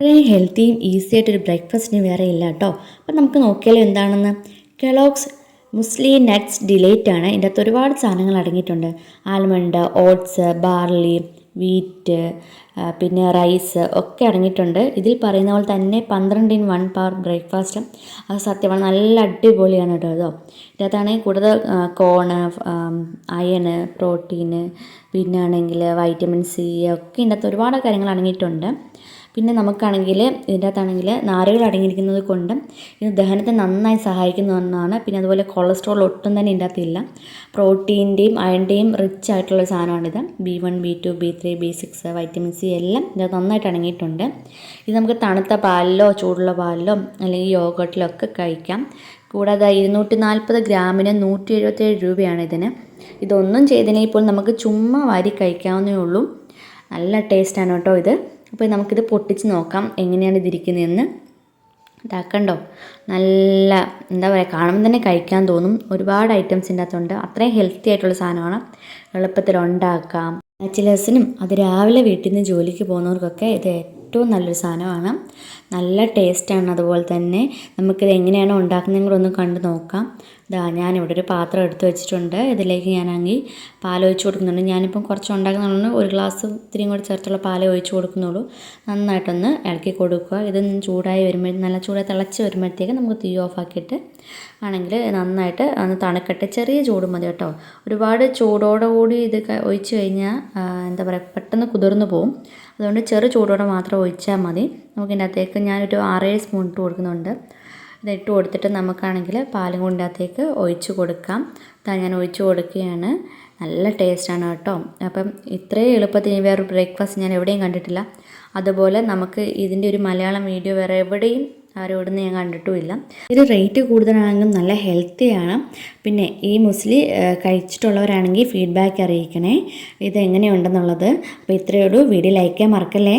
വളരെ ഹെൽത്തിയും ഈസി ആയിട്ടൊരു ബ്രേക്ക്ഫാസ്റ്റിന് വേറെ ഇല്ല കേട്ടോ അപ്പം നമുക്ക് നോക്കിയാലോ എന്താണെന്ന്? കെലോക്സ് മുസ്ലി നട്ട്സ് ഡിലൈറ്റ് ആണ്. ഇതിന്റെ അകത്ത് ഒരുപാട് സാധനങ്ങൾ അടങ്ങിയിട്ടുണ്ട്. ആൽമണ്ട് ഓട്സ് ബാർലി വീറ്റ് പിന്നെ റൈസ് ഒക്കെ അടങ്ങിയിട്ടുണ്ട്. ഇതിൽ പറയുന്ന പോലെ തന്നെ പന്ത്രണ്ട് ഇൻ വൺ പവർ ബ്രേക്ക്ഫാസ്റ്റും അത് സത്യമാണ്. നല്ല അടിപൊളിയാണ് കേട്ടോ ഇതോ. ഇതിനകത്താണെങ്കിൽ കൂടുതൽ കോണ് അയണ് പ്രോട്ടീന് പിന്നെ ആണെങ്കിൽ വൈറ്റമിൻ സി ഒക്കെ ഇതിന്റെ അകത്ത് ഒരുപാട് കാര്യങ്ങൾ അടങ്ങിയിട്ടുണ്ട്. പിന്നെ നമുക്കാണെങ്കിൽ ഇതിന്റെ അകത്താണെങ്കിൽ നാരുകൾ അടങ്ങിയിരിക്കുന്നത് കൊണ്ട് ഇത് ദഹനത്തെ നന്നായി സഹായിക്കുന്ന ഒന്നാണ് പിന്നെ അതുപോലെ കൊളസ്ട്രോൾ ഒട്ടും തന്നെ ഇതിന്റെ അകത്തില്ല പ്രോട്ടീന്റെയും അയണിന്റെയും റിച്ച് ആയിട്ടുള്ള സാധനമാണിത്. B one B two B three B six vitamin C എല്ലാം ഇതിനകത്ത് നന്നായിട്ട് അടങ്ങിയിട്ടുണ്ട്. ഇത് നമുക്ക് തണുത്ത പാലിലോ ചൂടുള്ള പാലിലോ അല്ലെങ്കിൽ യോഗട്ടിലോ ഒക്കെ കഴിക്കാം. കൂടാതെ ഇരുന്നൂറ്റി നാൽപ്പത് ഗ്രാമിന് നൂറ്റി എഴുപത്തേഴ് രൂപയാണ് ഇതിന്. ഇതൊന്നും ചെയ്തതിനെ ഇപ്പോൾ നമുക്ക് ചുമ്മാ വാരി കഴിക്കാവുന്നേ ഉള്ളൂ. നല്ല ടേസ്റ്റാണ് കേട്ടോ ഇത്. അപ്പോൾ നമുക്കിത് പൊട്ടിച്ച് നോക്കാം എങ്ങനെയാണ് ഇതിരിക്കുന്നതെന്ന്. ഇതാക്കണ്ടോ നല്ല എന്താ പറയുക കാണുമ്പോൾ തന്നെ കഴിക്കാൻ തോന്നും. ഒരുപാട് ഐറ്റംസിന്റെ അകത്തുണ്ട് അത്രയും ഹെൽത്തി ആയിട്ടുള്ള സാധനമാണ്. എളുപ്പത്തിൽ ഉണ്ടാക്കാം. ബാച്ചിലേഴ്സിനും അത് രാവിലെ വീട്ടിൽ നിന്ന് ജോലിക്ക് പോകുന്നവർക്കൊക്കെ ഇത് ഏറ്റവും നല്ലൊരു സാധനമാണ്. നല്ല ടേസ്റ്റാണ് അതുപോലെ തന്നെ. നമുക്കിത് എങ്ങനെയാണ് ഉണ്ടാക്കുന്നത് കൂടെ ഒന്ന് കണ്ട് നോക്കാം. ഇതാ ഞാനിവിടെ ഒരു പാത്രം എടുത്ത് വെച്ചിട്ടുണ്ട്. ഇതിലേക്ക് ഞാനാണെങ്കിൽ പാൽ ഒഴിച്ച് കൊടുക്കുന്നുണ്ട്. ഞാനിപ്പം കുറച്ച് ഉണ്ടാക്കുന്നതുകൊണ്ട് ഒരു ഗ്ലാസ് ഇത്തിരിയും കൂടി ചേർത്തുള്ള പാൽ ഒഴിച്ച് കൊടുക്കുന്നുള്ളൂ. നന്നായിട്ടൊന്ന് ഇളക്കി കൊടുക്കുക. ഇത് ചൂടായി വരുമ്പോൾ നല്ല ചൂടായി തിളച്ച് വരുമ്പോഴത്തേക്ക് നമുക്ക് തീ ഓഫ് ഓഫാക്കിയിട്ട് ആണെങ്കിൽ നന്നായിട്ട് ഒന്ന് തണുക്കട്ടെ. ചെറിയ ചൂട് മതി കേട്ടോ. ഒരുപാട് ചൂടോടുകൂടി ഇത് ഒഴിച്ച് കഴിഞ്ഞാൽ എന്താ പറയുക പെട്ടെന്ന് കുതിർന്നു പോകും അതുകൊണ്ട് ചെറു ചൂടോടെ മാത്രം ഒഴിച്ചാൽ മതി. നമുക്ക് ഇതിന്റെ അകത്തേക്ക് ഞാനൊരു ആറേഴ് സ്പൂൺ ഇട്ട് കൊടുക്കുന്നുണ്ട്. ഇട്ട് കൊടുത്തിട്ട് നമുക്കാണെങ്കിൽ പാലും കൊണ്ടകത്തേക്ക് ഒഴിച്ച് കൊടുക്കാം. ഇതാ ഞാൻ ഒഴിച്ച് കൊടുക്കുകയാണ്. നല്ല ടേസ്റ്റാണ് കേട്ടോ. അപ്പം ഇത്രയും എളുപ്പത്തിൽ വേറെ ബ്രേക്ക്ഫാസ്റ്റ് ഞാൻ എവിടെയും കണ്ടിട്ടില്ല. അതുപോലെ നമുക്ക് ഇതിന്റെ ഒരു മലയാളം വീഡിയോ വേറെ എവിടെയും ആരോടും ഞാൻ കണ്ടിട്ടുമില്ല. ഇത് റേറ്റ് കൂടുതലാണെങ്കിലും നല്ല ഹെൽത്തിയാണ് പിന്നെ ഈ മുസ്ലി കഴിച്ചിട്ടുള്ളവരാണെങ്കിൽ ഫീഡ്ബാക്ക് അറിയിക്കണേ. ഇത് എങ്ങനെയുണ്ടെന്നുള്ളത് അപ്പോൾ ഇത്രയേ ഉള്ളൂ. വീഡിയോ ലൈക്ക് ചെയ്യാൻ മറക്കല്ലേ?